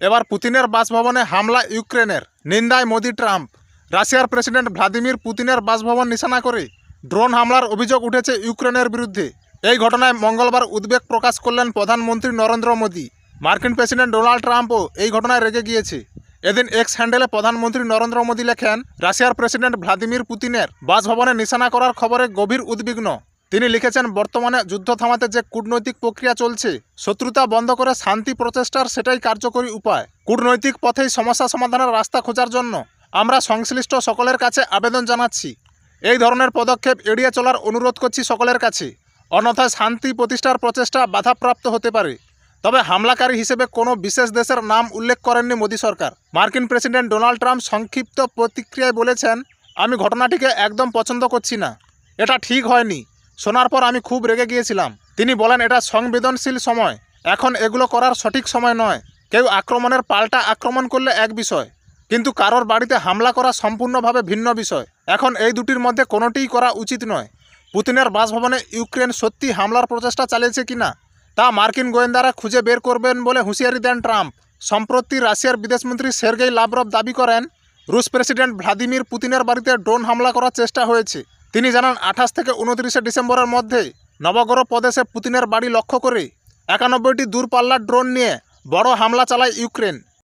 এবার পুতিনের বাসভবনে হামলা ইউক্রেনের। নিন্দায় মোদি ট্রাম্প। রাশিয়ার প্রেসিডেন্ট ভ্লাদিমির পুতিনের বাসভবন নিশানা করে ড্রোন হামলার অভিযোগ উঠেছে ইউক্রেনের বিরুদ্ধে। এই ঘটনায় মঙ্গলবার উদ্বেগ প্রকাশ করলেন প্রধানমন্ত্রী নরেন্দ্র মোদী। মার্কিন প্রেসিডেন্ট ডোনাল্ড ট্রাম্পও এই ঘটনায় রেগে গিয়েছে। এদিন এক্স হ্যান্ডেলে প্রধানমন্ত্রী নরেন্দ্র মোদী লেখেন, রাশিয়ার প্রেসিডেন্ট ভ্লাদিমির পুতিনের বাসভবনে নিশানা করার খবরে গভীর উদ্বিগ্ন। তিনি লিখেছেন, বর্তমানে যুদ্ধ থামাতে যে কূটনৈতিক প্রক্রিয়া চলছে, শত্রুতা বন্ধ করে শান্তি প্রচেষ্টার সেটাই কার্যকরী উপায়। কূটনৈতিক পথেই সমস্যা সমাধানের রাস্তা খোঁজার জন্য আমরা সংশ্লিষ্ট সকলের কাছে আবেদন জানাচ্ছি। এই ধরনের পদক্ষেপ এড়িয়ে চলার অনুরোধ করছি সকলের কাছে। অন্যথায় শান্তি প্রতিষ্ঠার প্রচেষ্টা বাধাপ্রাপ্ত হতে পারে। তবে হামলাকারী হিসেবে কোনো বিশেষ দেশের নাম উল্লেখ করেননি মোদী সরকার। মার্কিন প্রেসিডেন্ট ডোনাল্ড ট্রাম্প সংক্ষিপ্ত প্রতিক্রিয়ায় বলেছেন, আমি ঘটনাটিকে একদম পছন্দ করছি না। এটা ঠিক হয়নি। শোনার পর আমি খুব রেগে গিয়েছিলাম। তিনি বলেন, এটা সংবেদনশীল সময়। এখন এগুলো করার সঠিক সময় নয়। কেউ আক্রমণের পাল্টা আক্রমণ করলে এক বিষয়, কিন্তু কারোর বাড়িতে হামলা করা সম্পূর্ণভাবে ভিন্ন বিষয়। এখন এই দুটির মধ্যে কোনোটিই করা উচিত নয়। পুতিনের বাসভবনে ইউক্রেন সত্যি হামলার প্রচেষ্টা চালিয়েছে কিনা তা মার্কিন গোয়েন্দারা খুঁজে বের করবেন বলে হুঁশিয়ারি দেন ট্রাম্প। সম্প্রতি রাশিয়ার বিদেশমন্ত্রী সের্গেই লাভরভ দাবি করেন, রুশ প্রেসিডেন্ট ভ্লাদিমির পুতিনের বাড়িতে ড্রোন হামলা করার চেষ্টা হয়েছে। তিনি জানান, আঠাশ থেকে উনত্রিশে ডিসেম্বরের মধ্যে নবগর প্রদেশে পুতিনের বাড়ি লক্ষ্য করে একানব্বইটি দূরপাল্লার ড্রোন নিয়ে বড় হামলা চালায় ইউক্রেন।